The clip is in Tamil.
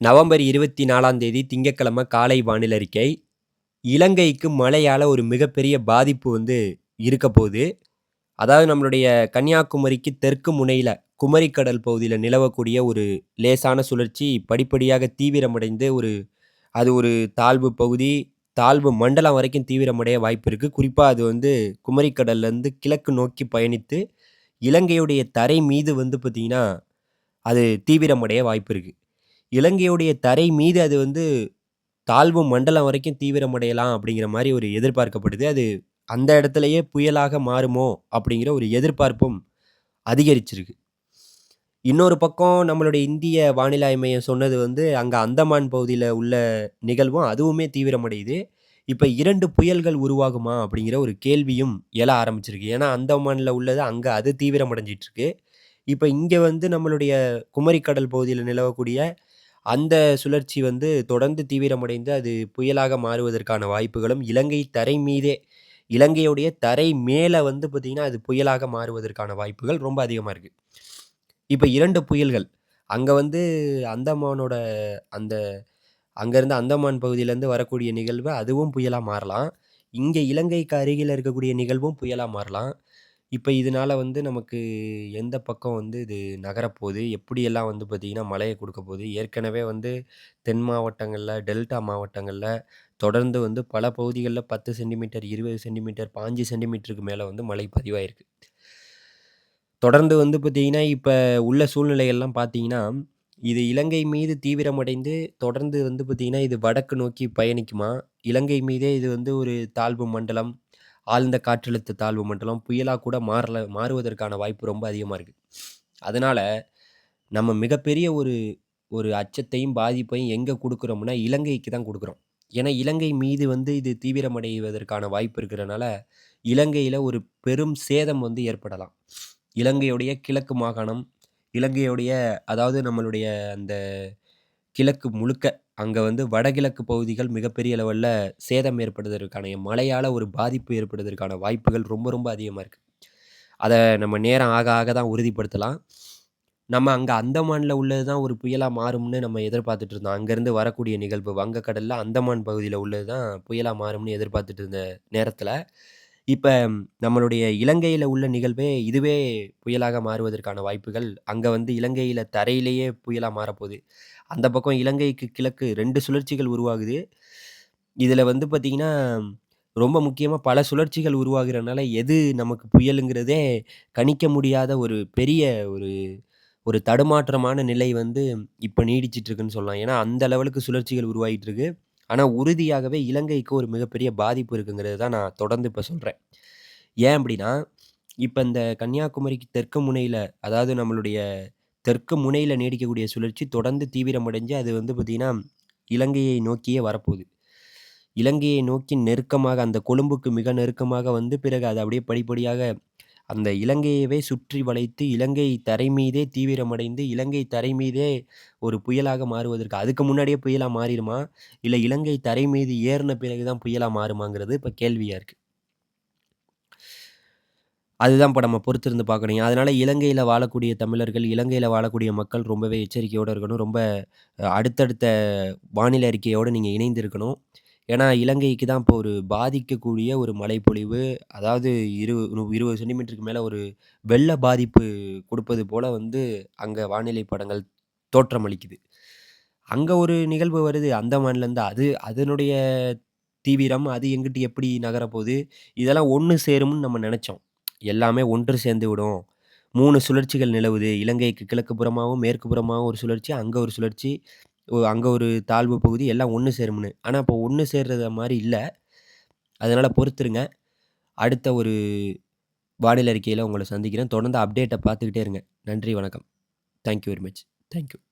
நவம்பர் இருபத்தி நாலாம் தேதி திங்கட்கிழமை காலை வானிலை அறிக்கை. இலங்கைக்கு மழையால் ஒரு மிகப்பெரிய பாதிப்பு வந்து இருக்க போகுது. அதாவது நம்மளுடைய கன்னியாகுமரிக்கு தெற்கு முனையில் குமரிக்கடல் பகுதியில் நிலவக்கூடிய ஒரு லேசான சுழற்சி படிப்படியாக தீவிரமடைந்து ஒரு அது ஒரு தாழ்வு பகுதி தாழ்வு மண்டலம் வரைக்கும் தீவிரமடைய வாய்ப்பு இருக்குது குறிப்பாக அது வந்து குமரிக்கடல்லேருந்து கிழக்கு நோக்கி பயணித்து இலங்கையுடைய தரை மீது வந்து பார்த்திங்கன்னா அது தீவிரமடைய வாய்ப்பு இருக்குது இலங்கையுடைய தரை மீது அது வந்து தாழ்வு மண்டலம் வரைக்கும் தீவிரமடையலாம் அப்படிங்கிற மாதிரி ஒரு எதிர்பார்க்கப்படுது. அது அந்த இடத்துலையே புயலாக மாறுமோ அப்படிங்கிற ஒரு எதிர்பார்ப்பும் அதிகரிச்சிருக்கு. இன்னொரு பக்கம் நம்மளுடைய இந்திய வானிலை மையம் சொன்னது வந்து அங்கே அந்தமான் பகுதியில் உள்ள நிகழ்வும் அதுவுமே தீவிரமடையுது. இப்போ இரண்டு புயல்கள் உருவாகுமா அப்படிங்கிற ஒரு கேள்வியும் எழ ஆரம்பிச்சிருக்கு. ஏன்னா அந்தமானில் உள்ளது அங்கே அது தீவிரமடைஞ்சிட்ருக்கு. இப்போ இங்கே வந்து நம்மளுடைய குமரிக்கடல் பகுதியில் நிலவக்கூடிய அந்த சுழற்சி வந்து தொடர்ந்து தீவிரமடைந்து அது புயலாக மாறுவதற்கான வாய்ப்புகளும் இலங்கை தரை மீதே இலங்கையுடைய தரை மேலே வந்து பார்த்திங்கன்னா அது புயலாக மாறுவதற்கான வாய்ப்புகள் ரொம்ப அதிகமாக இருக்குது இப்போ இரண்டு புயல்கள் அங்கே வந்து அந்தமானோட அந்த அங்கேருந்து அந்தமான் பகுதியிலேருந்து வரக்கூடிய நிகழ்வு அதுவும் புயலாக மாறலாம். இங்கே இலங்கைக்கு அருகில் இருக்கக்கூடிய நிகழ்வும் புயலாக மாறலாம். இப்போ இதனால வந்து நமக்கு எந்த பக்கம் வந்து இது நகரப்போகுது? எப்படியெல்லாம் வந்து பார்த்திங்கன்னா மழையை கொடுக்க போகுது? ஏற்கனவே வந்து தென் மாவட்டங்களில் டெல்டா மாவட்டங்களில் தொடர்ந்து வந்து பல பகுதிகளில் பத்து சென்டிமீட்டர் இருபது சென்டிமீட்டர் பாஞ்சு சென்டிமீட்டருக்கு மேலே வந்து மழை பதிவாயிருக்கு. தொடர்ந்து வந்து பார்த்திங்கன்னா இப்போ உள்ள சூழ்நிலைகள்லாம் பார்த்தீங்கன்னா இது இலங்கை மீது தீவிரமடைந்து தொடர்ந்து வந்து பார்த்திங்கன்னா இது வடக்கு நோக்கி பயணிக்குமா? இலங்கை மீதே இது வந்து ஒரு தாழ்வு மண்டலம் ஆழ்ந்த காற்றழுத்த தாழ்வு மண்டலம் புயலாக கூட மாறல மாறுவதற்கான வாய்ப்பு ரொம்ப அதிகமாக இருக்குது அதனால் நம்ம மிகப்பெரிய ஒரு ஒரு அச்சத்தையும் பாதிப்பையும் எங்கே கொடுக்குறோம்னா இலங்கைக்கு தான் கொடுக்குறோம். ஏன்னா இலங்கை மீது வந்து இது தீவிரமடைவதற்கான வாய்ப்பு இருக்கிறனால இலங்கையில் ஒரு பெரும் சேதம் வந்து ஏற்படலாம். இலங்கையுடைய கிழக்கு மாகாணம் இலங்கையுடைய அதாவது நம்மளுடைய அந்த கிழக்கு முழுக்க அங்கே வந்து வடகிழக்கு பகுதிகள் மிகப்பெரிய லெவலில் சேதம் ஏற்படுவதற்கான மழையால் ஒரு பாதிப்பு ஏற்படுவதற்கான வாய்ப்புகள் ரொம்ப ரொம்ப அதிகமாக இருக்குது அதை நம்ம நேரம் ஆக ஆக தான் உறுதிப்படுத்தலாம். நம்ம அங்கே அந்தமானில் உள்ளது தான் ஒரு புயலாக மாறும்னு நம்ம எதிர்பார்த்துட்டு இருந்தோம். அங்கேருந்து வரக்கூடிய நிகழ்வு வங்கக்கடலில் அந்தமான் பகுதியில் உள்ளது தான் புயலாக மாறும்னு எதிர்பார்த்துட்டு இருந்த நேரத்தில் இப்போ நம்மளுடைய இலங்கையில் உள்ள நிகழ்வே இதுவே புயலாக மாறுவதற்கான வாய்ப்புகள் அங்கே வந்து இலங்கையில் தரையிலேயே புயலாக மாறப்போகுது. அந்த பக்கம் இலங்கைக்கு கிழக்கு ரெண்டு சுழற்சிகள் உருவாகுது. இதில் வந்து பார்த்திங்கன்னா ரொம்ப முக்கியமாக பல சுழற்சிகள் உருவாகிறனால எது நமக்கு புயலுங்கிறதே கணிக்க முடியாத ஒரு பெரிய ஒரு ஒரு தடுமாற்றமான நிலை வந்து இப்போ நீடிச்சிட்ருக்குன்னு சொல்லலாம். ஏன்னா அந்த லெவலுக்கு சுழற்சிகள் உருவாகிட்டு இருக்கு. ஆனால் உறுதியாகவே இலங்கைக்கு ஒரு மிகப்பெரிய பாதிப்பு இருக்குங்கிறது தான் நான் தொடர்ந்து இப்போ சொல்கிறேன் ஏன் அப்படின்னா இப்போ இந்த கன்னியாகுமரிக்கு தெற்கு முனையில் அதாவது நம்மளுடைய தெற்கு முனையில் நீடிக்கக்கூடிய சுழற்சி தொடர்ந்து தீவிரமடைஞ்சு அது வந்து பார்த்திங்கன்னா இலங்கையை நோக்கியே வரப்போகுது. இலங்கையை நோக்கி நெருக்கமாக அந்த கொழும்புக்கு மிக நெருக்கமாக வந்து பிறகு அது அப்படியே படிப்படியாக அந்த இலங்கையவே சுற்றி வளைத்து இலங்கை தரை மீதே தீவிரமடைந்து இலங்கை தரை மீதே ஒரு புயலாக மாறுவதற்கு அதுக்கு முன்னாடியே புயலாக மாறிடுமா? இல்லை இலங்கை தரை மீது ஏறின பிறகு தான் புயலாக மாறுமாங்கிறது இப்போ கேள்வியாக இருக்குது அதுதான் இப்போ நம்ம பொறுத்திருந்து பார்க்கணும். அதனால் இலங்கையில் வாழக்கூடிய தமிழர்கள் இலங்கையில் வாழக்கூடிய மக்கள் ரொம்பவே எச்சரிக்கையோடு இருக்கணும். ரொம்ப அடுத்தடுத்த வானிலை அறிக்கையோடு நீங்கள் இணைந்து இருக்கணும் ஏன்னா இலங்கைக்கு தான் இப்போ ஒரு பாதிக்கக்கூடிய ஒரு மழைப்பொழிவு. அதாவது இரு இருபது சென்டிமீட்டருக்கு மேலே ஒரு வெள்ள பாதிப்பு கொடுப்பது போல் வந்து அங்கே வானிலை படங்கள் தோற்றமளிக்குது. அங்கே ஒரு நிகழ்வு வருது. அந்தமான்லேருந்து அது அதனுடைய தீவிரம் அது எங்கிட்டு எப்படி நகரப்போகுது? இதெல்லாம் ஒன்று சேரும்னு நம்ம நினச்சோம். எல்லாமே ஒன்று சேர்ந்து விடும். மூணு சுழற்சிகள் நிலவுது. இலங்கைக்கு கிழக்கு புறமாகவும் மேற்கு புறமாகவும் ஒரு சுழற்சி அங்கே ஒரு சுழற்சி. அங்கே ஒரு தாழ்வு பகுதி எல்லாம் ஒன்று சேரும்னு. ஆனால் இப்போ ஒன்று சேர்றது மாதிரி இல்லை. அதனால் பொறுத்துருங்க. அடுத்த ஒரு வானிலை அறிக்கையில் உங்களை சந்திக்கிறேன். தொடர்ந்து அப்டேட்டை பார்த்துக்கிட்டே இருங்க. நன்றி வணக்கம். Thank you very much thank you